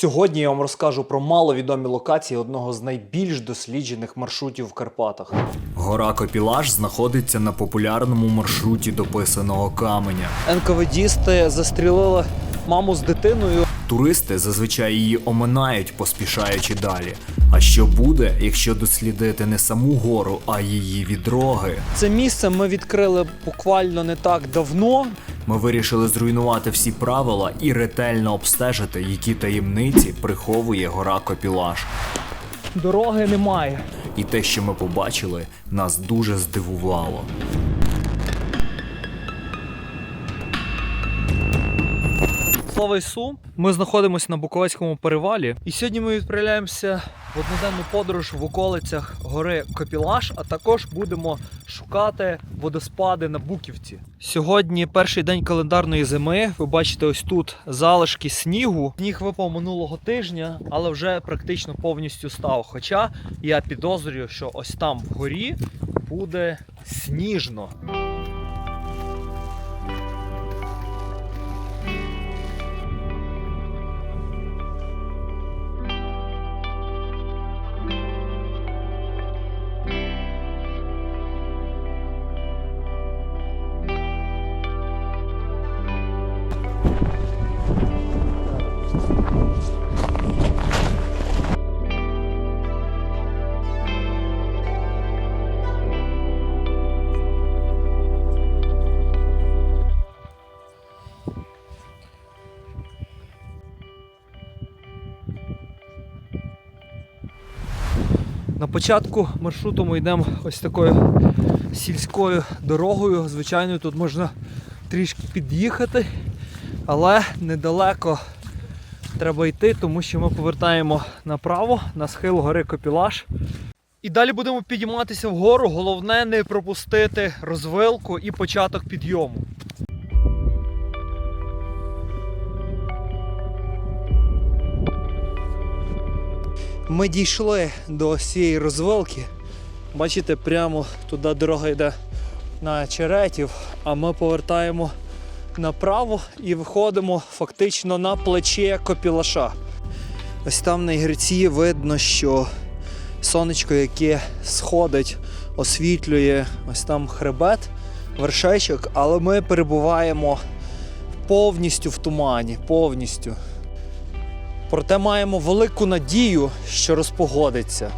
Сьогодні я вам розкажу про маловідомі локації одного з найбільш досліджених маршрутів в Карпатах. Гора Копілаш знаходиться на популярному маршруті дописаного каменя. НКВДісти застрілили маму з дитиною. Туристи зазвичай її оминають, поспішаючи далі. А що буде, якщо дослідити не саму гору, а її відроги? Це місце ми відкрили буквально не так давно. Ми вирішили зруйнувати всі правила і ретельно обстежити, які таємниці приховує гора Копілаш. Дороги немає. І те, що ми побачили, нас дуже здивувало. Слава Ісу! Ми знаходимося на Буковецькому перевалі. І сьогодні ми відправляємося в одноденну подорож в околицях гори Копілаш, а також будемо шукати водоспади на Буківці. Сьогодні перший день календарної зими. Ви бачите ось тут залишки снігу. Сніг випав минулого тижня, але вже практично повністю став. Хоча я підозрюю, що ось там вгорі буде сніжно. Початку маршруту ми йдемо ось такою сільською дорогою. Звичайно, тут можна трішки під'їхати, але недалеко треба йти, тому що ми повертаємо направо на схил гори Копілаш. І далі будемо підійматися вгору. Головне не пропустити розвилку і початок підйому. Ми дійшли до цієї розвилки. Бачите, прямо туди дорога йде на Черетів, а ми повертаємо направо і виходимо фактично на плече Копілаша. Ось там на ігриці видно, що сонечко, яке сходить, освітлює ось там хребет, вершечок, але ми перебуваємо повністю в тумані, повністю. Проте маємо велику надію, що розпогодиться.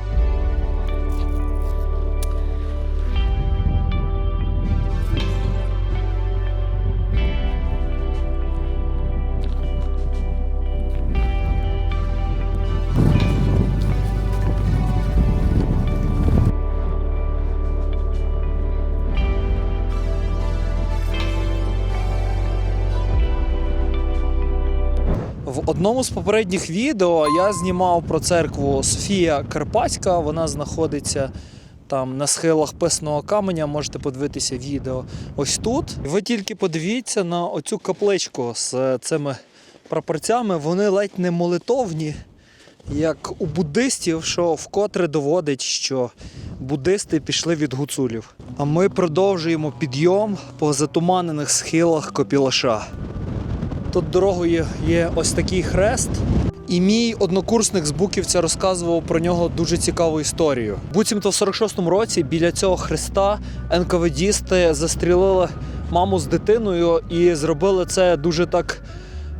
Одному з попередніх відео я знімав про церкву Софія Карпатська. Вона знаходиться там на схилах писного каменя. Можете подивитися відео ось тут. Ви тільки подивіться на оцю капличку з цими прапорцями. Вони ледь не молитовні, як у буддистів, що вкотре доводить, що буддисти пішли від гуцулів. А ми продовжуємо підйом по затуманених схилах Копілаша. Тут дорогою є ось такий хрест. І мій однокурсник з Буківця розказував про нього дуже цікаву історію. Буцімто в 46-му році біля цього хреста НКВДісти застрілили маму з дитиною і зробили це дуже так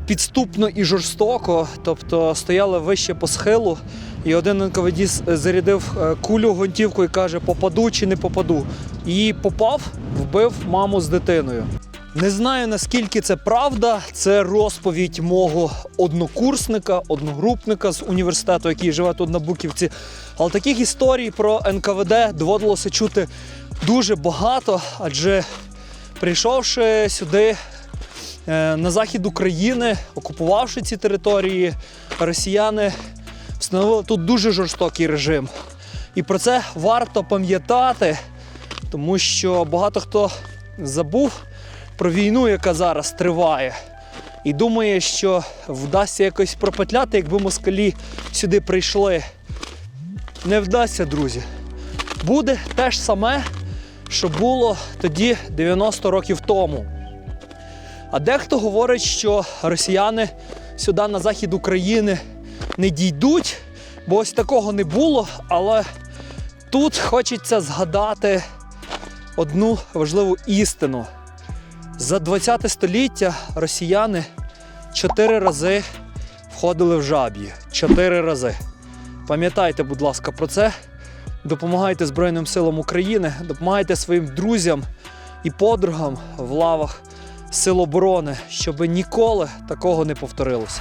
підступно і жорстоко. Тобто стояли вище по схилу, і один НКВДіст зарядив е, кулю в гвинтівку і каже: попаду чи не попаду. І попав, вбив маму з дитиною. Не знаю наскільки це правда. Це розповідь мого однокурсника, одногрупника з університету, який живе тут на Буківці. Але таких історій про НКВД доводилося чути дуже багато, адже прийшовши сюди е, на захід України, окупувавши ці території, росіяни встановили тут дуже жорстокий режим. І про це варто пам'ятати, тому що багато хто забув про війну, яка зараз триває, і думає, що вдасться якось пропетляти, якби москалі сюди прийшли. Не вдасться, друзі. Буде те ж саме, що було тоді 90 років тому. А дехто говорить, що росіяни сюди на захід України не дійдуть, бо ось такого не було. Але тут хочеться згадати одну важливу істину. За 20 століття росіяни чотири рази входили в жаб'ї. Чотири рази. Пам'ятайте, будь ласка, про це. Допомагайте Збройним силам України, допомагайте своїм друзям і подругам в лавах Сил оборони, щоб ніколи такого не повторилося.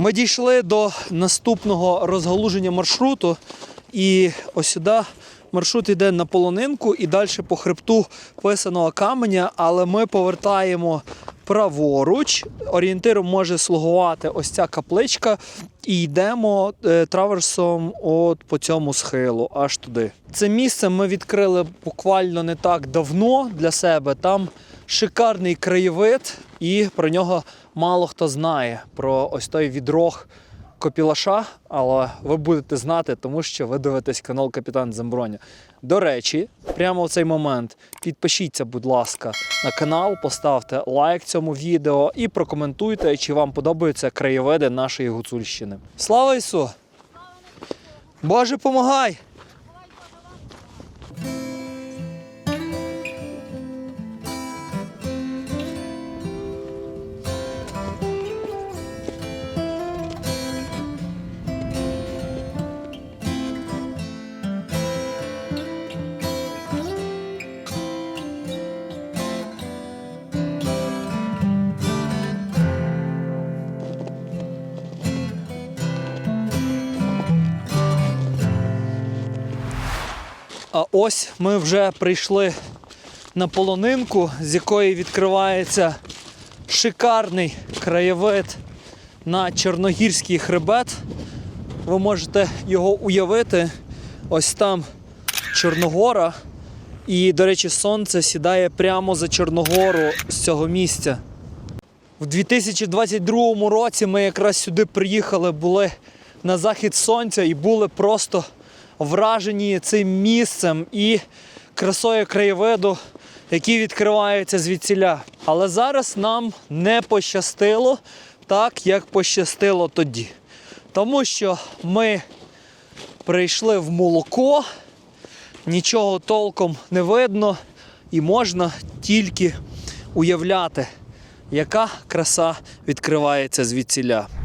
Ми дійшли до наступного розгалуження маршруту, і ось сюди маршрут йде на полонинку і далі по хребту писаного каменя, але ми повертаємо праворуч. Орієнтиром може слугувати ось ця капличка, і йдемо е, траверсом от по цьому схилу, аж туди. Це місце ми відкрили буквально не так давно для себе. Там шикарний краєвид, і про нього мало хто знає. Про ось той відрог Копілаша, але ви будете знати, тому що ви дивитесь канал Капітан Земброня. До речі, прямо в цей момент підпишіться, будь ласка, на канал, поставте лайк цьому відео і прокоментуйте, чи вам подобаються краєвиди нашої Гуцульщини. Слава Ісу! Боже, помагай! А ось ми вже прийшли на полонинку, з якої відкривається шикарний краєвид на Чорногірський хребет. Ви можете його уявити. Ось там Чорногора. І, до речі, сонце сідає прямо за Чорногору з цього місця. В 2022 році ми якраз сюди приїхали, були на захід сонця і були просто вражені цим місцем і красою краєвиду, який відкривається звідсіля. Але зараз нам не пощастило так, як пощастило тоді. Тому що ми прийшли в молоко, нічого толком не видно, і можна тільки уявляти, яка краса відкривається звідсіля.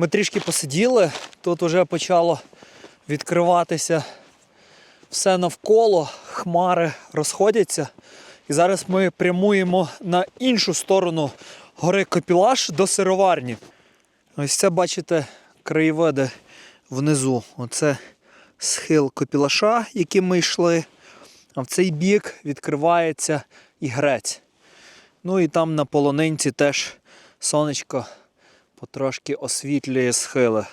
Ми трішки посиділи, тут вже почало відкриватися все навколо, хмари розходяться. І зараз ми прямуємо на іншу сторону гори Копілаш до сироварні. Ось це бачите краєвиди внизу. Оце схил Копілаша, яким ми йшли. А в цей бік відкривається і грець. Ну і там на полонинці теж сонечко потрошки освітлює схили.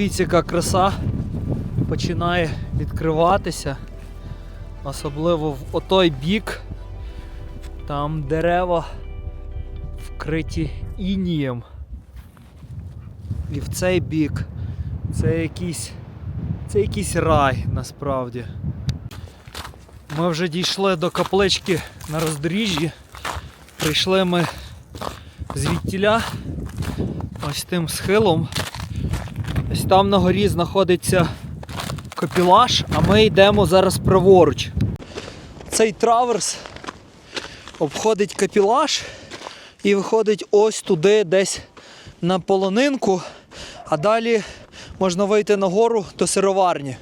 Ви подивіться, яка краса починає відкриватися. Особливо в отой бік. Там дерева вкриті інієм. І в цей бік це якийсь, це якийсь рай насправді. Ми вже дійшли до каплички на роздоріжжі. Прийшли ми звідтіля ось тим схилом. Ось там на горі знаходиться капілаж, а ми йдемо зараз праворуч. Цей траверс обходить капілаж і виходить ось туди, десь на полонинку, а далі можна вийти на гору до сироварні.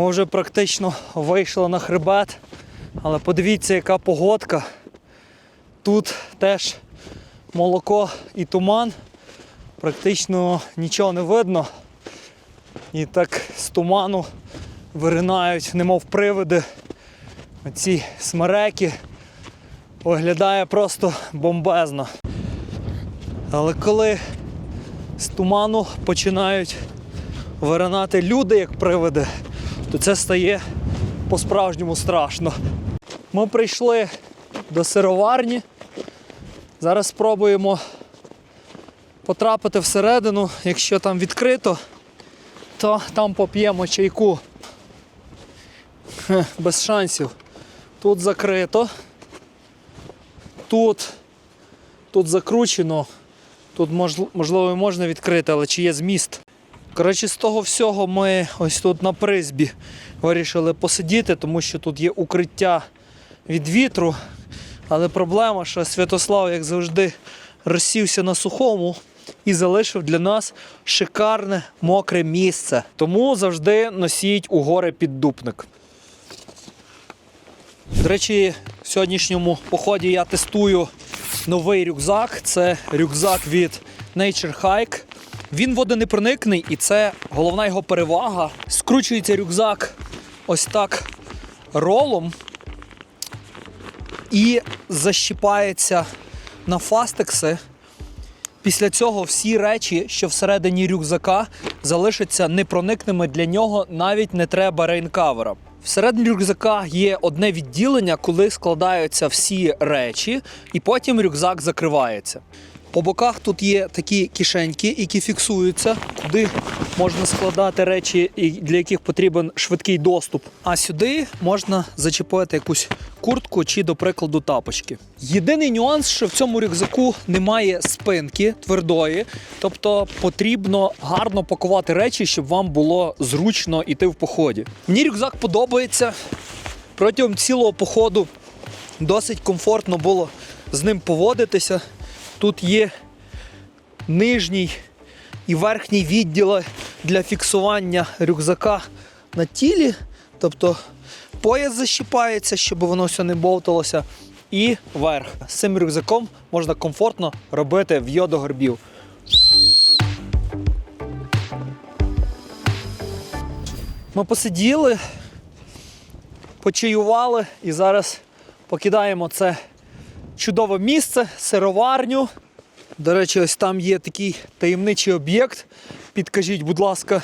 Ми вже практично вийшли на хребет, але подивіться, яка погодка. Тут теж молоко і туман. Практично нічого не видно. І так з туману виринають, немов привиди. Оці смереки виглядає просто бомбезно. Але коли з туману починають виринати люди як привиди, то це стає по-справжньому страшно. Ми прийшли до сироварні. Зараз спробуємо потрапити всередину. Якщо там відкрито, то там поп'ємо чайку. Хе, Без шансів. Тут закрито. Тут, тут закручено. Тут можливо можна відкрити, але чи є зміст? Коротше, з того всього ми ось тут на призбі вирішили посидіти, тому що тут є укриття від вітру. Але проблема, що Святослав, як завжди, розсівся на сухому і залишив для нас шикарне мокре місце. Тому завжди носіть у гори піддупник. До речі, в сьогоднішньому поході я тестую новий рюкзак. Це рюкзак від Nature Hike. Він водонепроникний і це головна його перевага. Скручується рюкзак ось так ролом і защіпається на фастекси. Після цього всі речі, що всередині рюкзака, залишаться непроникними для нього, навіть не треба рейнкавера. Всередині рюкзака є одне відділення, коли складаються всі речі, і потім рюкзак закривається. По боках тут є такі кишеньки, які фіксуються, куди можна складати речі, для яких потрібен швидкий доступ. А сюди можна зачепити якусь куртку чи, до прикладу, тапочки. Єдиний нюанс, що в цьому рюкзаку немає спинки твердої, тобто потрібно гарно пакувати речі, щоб вам було зручно йти в поході. Мені рюкзак подобається протягом цілого походу. Досить комфортно було з ним поводитися. Тут є нижній і верхній відділи для фіксування рюкзака на тілі. Тобто пояс защіпається, щоб воно все не бовталося. І верх. З цим рюкзаком можна комфортно робити в'йо до горбів. Ми посиділи, почаювали і зараз покидаємо це чудове місце, сироварню. До речі, ось там є такий таємничий об'єкт. Підкажіть, будь ласка,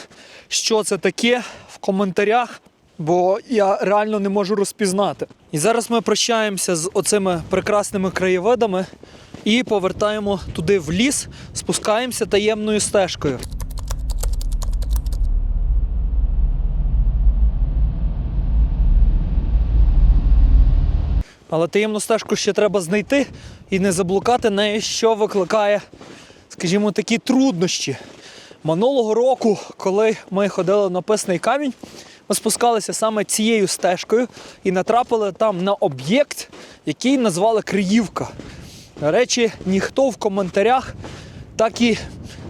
що це таке в коментарях, бо я реально не можу розпізнати. І зараз ми прощаємося з оцими прекрасними краєвидами і повертаємо туди в ліс, спускаємося таємною стежкою. Але таємну стежку ще треба знайти і не заблукати нею, що викликає, скажімо, такі труднощі. Минулого року, коли ми ходили на писний камінь, ми спускалися саме цією стежкою і натрапили там на об'єкт, який назвали Криївка. До речі, ніхто в коментарях так і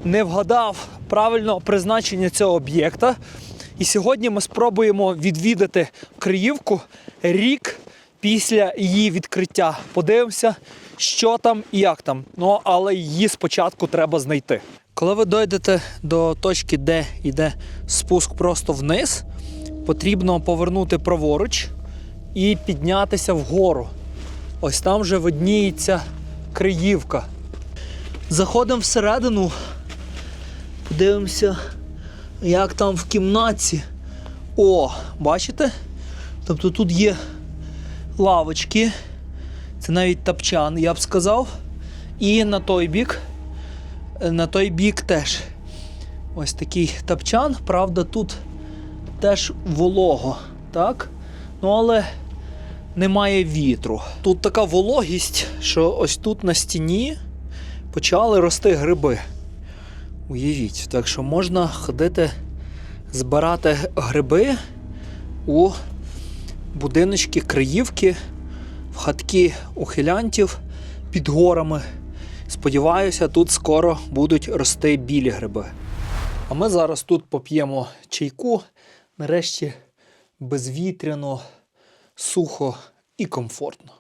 не вгадав правильного призначення цього об'єкта. І сьогодні ми спробуємо відвідати Криївку рік після її відкриття. Подивимося, що там і як там. Ну, але її спочатку треба знайти. Коли ви дойдете до точки, де йде спуск просто вниз, потрібно повернути праворуч і піднятися вгору. Ось там вже видніється Криївка. Заходимо всередину, дивимося, як там в кімнаті. О, бачите? Тобто тут є лавочки, це навіть тапчан, я б сказав. І на той бік, е, на той бік теж ось такий тапчан. Правда, тут теж волого, так? Ну, але немає вітру. Тут така вологість, що ось тут на стіні почали рости гриби. Уявіть, так що можна ходити збирати гриби у будиночки, криївки, в хатки ухилянтів під горами. Сподіваюся, тут скоро будуть рости білі гриби. А ми зараз тут поп'ємо чайку. Нарешті безвітряно, сухо і комфортно.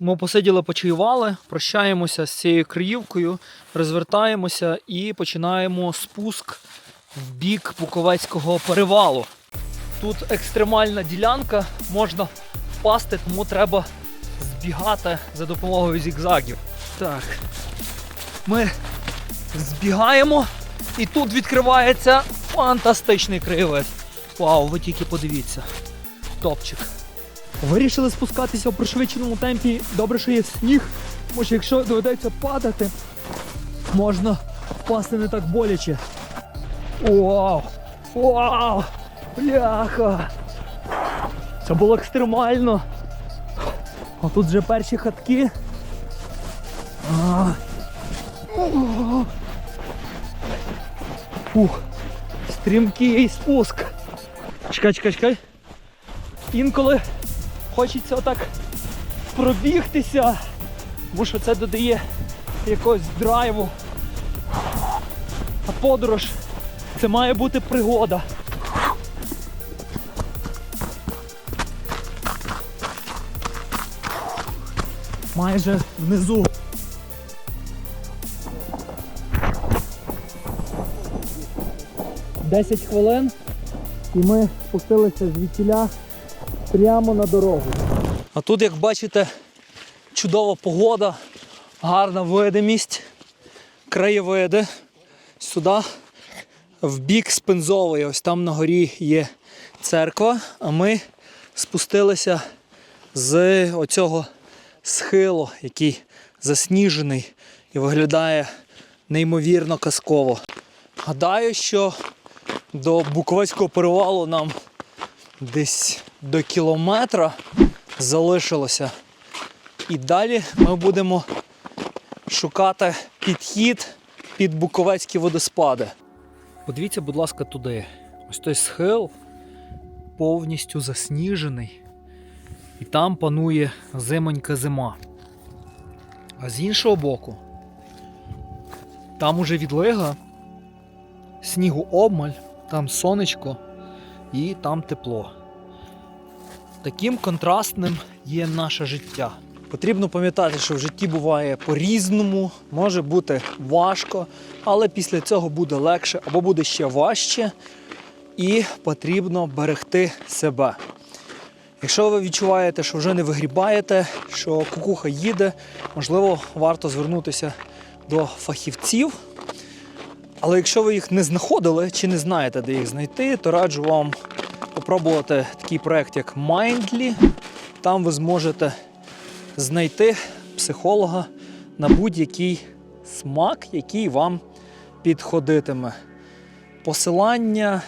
Ми посиділи, почаювали, прощаємося з цією криївкою, розвертаємося і починаємо спуск в бік Буковецького перевалу. Тут екстремальна ділянка, можна впасти, тому треба збігати за допомогою зігзагів. Так. Ми збігаємо, і тут відкривається фантастичний краєвид. Вау, ви тільки подивіться. Топчик. Вирішили спускатися в пришвидшеному темпі. Добре, що є сніг, тому що якщо доведеться падати, можна впасти не так боляче. Вау! Вау! Бляха! Це було екстремально. А тут вже перші хатки. А. Ух, стрімкий спуск. Чекай, чекай, чекай. Інколи хочеться отак пробігтися, бо що це додає якогось драйву. А подорож це має бути пригода. Майже внизу. Десять хвилин і ми спустилися звідтіля прямо на дорогу. А тут, як бачите, чудова погода, гарна видимість, краєвиди. Сюди в бік Спензової, ось там на горі є церква, а ми спустилися з оцього схилу, який засніжений і виглядає неймовірно казково. Гадаю, що до Буковецького перевалу нам десь до кілометра залишилося. І далі ми будемо шукати підхід під Буковецькі водоспади. Подивіться, будь ласка, туди. Ось той схил повністю засніжений. І там панує зимонька зима. А з іншого боку, там уже відлига, снігу обмаль, там сонечко і там тепло. Таким контрастним є наше життя. Потрібно пам'ятати, що в житті буває по-різному, може бути важко, але після цього буде легше або буде ще важче, і потрібно берегти себе. Якщо ви відчуваєте, що вже не вигрібаєте, що кукуха їде, можливо, варто звернутися до фахівців. Але якщо ви їх не знаходили чи не знаєте, де їх знайти, то раджу вам попробувати такий проект, як Mindly. Там ви зможете знайти психолога на будь-який смак, який вам підходитиме. Посилання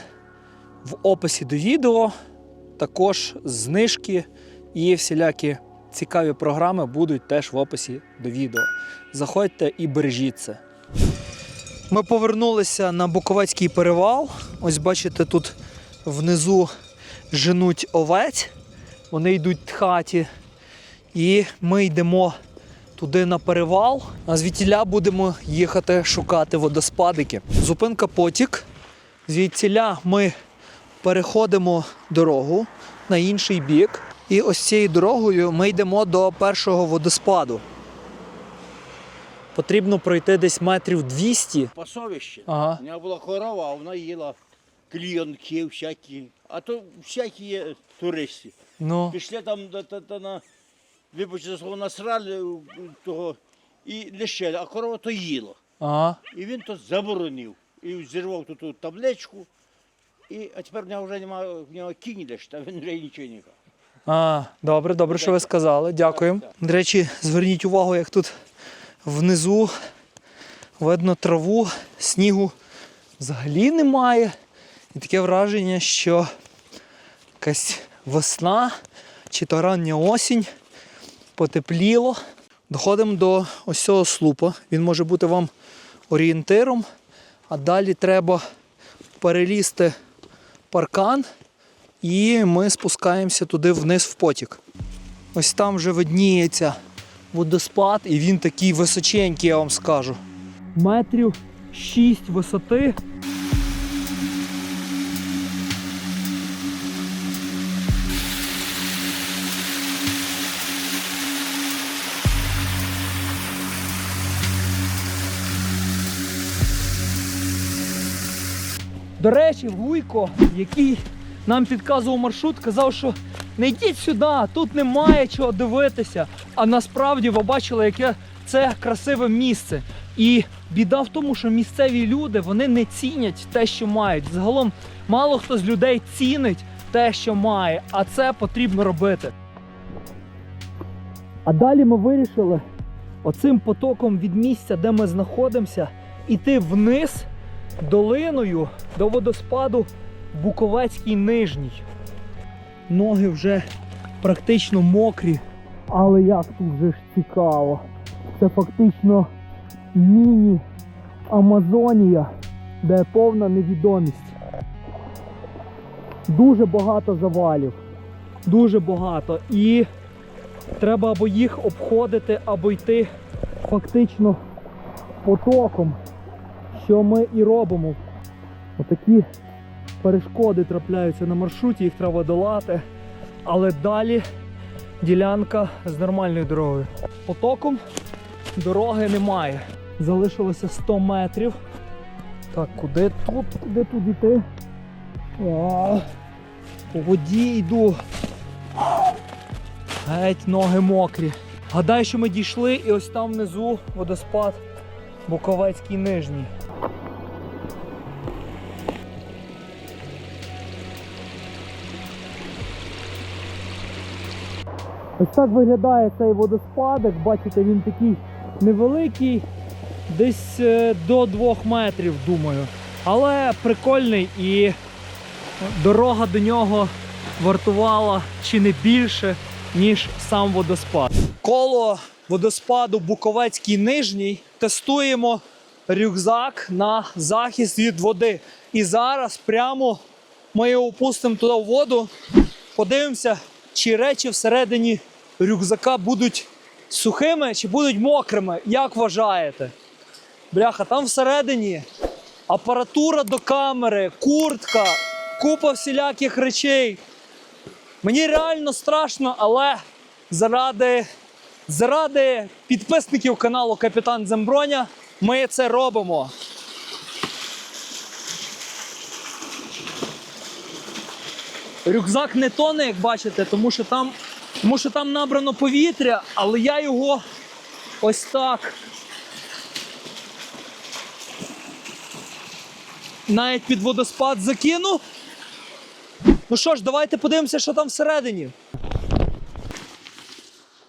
в описі до відео, також знижки і всілякі цікаві програми будуть теж в описі до відео. Заходьте і бережіть це. Ми повернулися на Буковецький перевал. Ось бачите, тут внизу женуть овець, вони йдуть тхаті. І ми йдемо туди на перевал, а звідтіля будемо їхати шукати водоспадики. Зупинка потік. Звідтіля ми переходимо дорогу на інший бік. І ось цією дорогою ми йдемо до першого водоспаду. Потрібно пройти десь метрів 200. Пасовище. Ага. У мене була корова, а вона їла клієнтки всякі. А то всякі є туристи. Ну, Пішли там до, до, до, на, вибачте, за слово, насрали того і лишили, а корова то їла. ага. І він то заборонив. І зірвав ту табличку. І, а тепер в нього вже немає, в нього кінь лише, а він вже нічого не каже. А, добре, добре, що ви сказали. Дякуємо. До речі, зверніть увагу, як тут внизу видно траву, снігу взагалі немає. І таке враження, що якась весна чи то рання осінь потепліло. Доходимо до ось цього слупа. Він може бути вам орієнтиром, а далі треба перелізти паркан і ми спускаємося туди вниз в потік. Ось там вже видніється водоспад, і він такий височенький, я вам скажу. Метрів 6 висоти. До речі, Вуйко, який нам підказував маршрут, казав, що не йдіть сюди, тут немає чого дивитися. А насправді ви бачили, яке це красиве місце. І біда в тому, що місцеві люди вони не цінять те, що мають. Загалом мало хто з людей цінить те, що має, а це потрібно робити. А далі ми вирішили оцим потоком від місця, де ми знаходимося, іти вниз долиною до водоспаду Буковецький Нижній. Ноги вже практично мокрі, але як тут вже ж цікаво. Це фактично міні-Амазонія, де повна невідомість. дуже багато завалів. Дуже багато. І треба або їх обходити, або йти фактично потоком, що ми і робимо. Отакі перешкоди трапляються на маршруті, їх треба долати. Але далі ділянка з нормальною дорогою. Потоком дороги немає. Залишилося 100 метрів. Так, куди тут? Куди тут йти? О, по воді йду. Геть ноги мокрі. Гадаю, що ми дійшли і ось там внизу водоспад Буковецький нижній. Ось так виглядає цей водоспадок. Бачите, він такий невеликий, десь е, до 2 метрів, думаю. Але прикольний і дорога до нього вартувала чи не більше, ніж сам водоспад. Коло водоспаду Буковецький нижній тестуємо рюкзак на захист від води. І зараз прямо ми його опустимо туди в воду. Подивимося, чи речі всередині рюкзака будуть сухими чи будуть мокрими. Як вважаєте? Бляха, там всередині апаратура до камери, куртка, купа всіляких речей. Мені реально страшно, але заради, заради підписників каналу Капітан Земброня ми це робимо. Рюкзак не тоне, як бачите, тому що там, тому що там набрано повітря, але я його ось так. Навіть під водоспад закину. Ну що ж, давайте подивимося, що там всередині.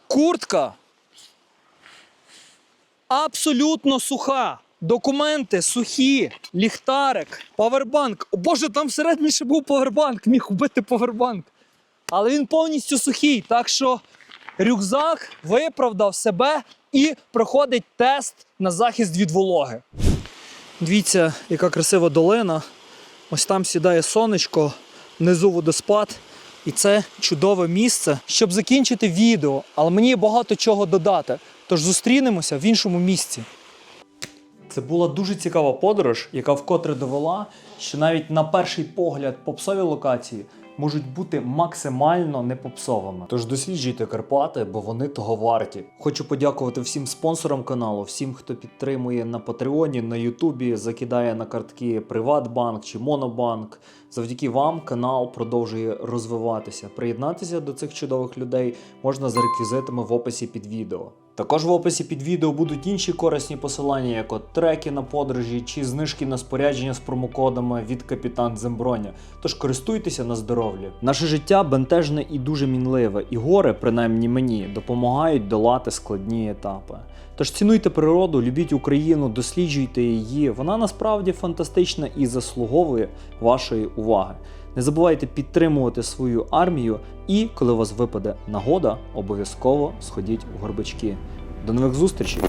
Куртка абсолютно суха. Документи сухі, ліхтарик, павербанк. О Боже, там всередині ще був павербанк, міг убити павербанк. Але він повністю сухий. Так що рюкзак виправдав себе і проходить тест на захист від вологи. Дивіться, яка красива долина. Ось там сідає сонечко, внизу водоспад. І це чудове місце, щоб закінчити відео. Але мені є багато чого додати. Тож зустрінемося в іншому місці. Це була дуже цікава подорож, яка вкотре довела, що навіть на перший погляд попсові локації можуть бути максимально непопсовими. Тож досліджуйте Карпати, бо вони того варті. Хочу подякувати всім спонсорам каналу, всім, хто підтримує на Патреоні, на Ютубі, закидає на картки Приватбанк чи Монобанк. Завдяки вам канал продовжує розвиватися. Приєднатися до цих чудових людей можна за реквізитами в описі під відео. Також в описі під відео будуть інші корисні посилання, як от треки на подорожі чи знижки на спорядження з промокодами від Капітан Земброня. Тож користуйтеся на здоров'я. Наше життя бентежне і дуже мінливе, і гори, принаймні мені, допомагають долати складні етапи. Тож цінуйте природу, любіть Україну, досліджуйте її. Вона насправді фантастична і заслуговує вашої уваги. Не забувайте підтримувати свою армію, і коли у вас випаде нагода, обов'язково сходіть у горбачки. До нових зустрічей!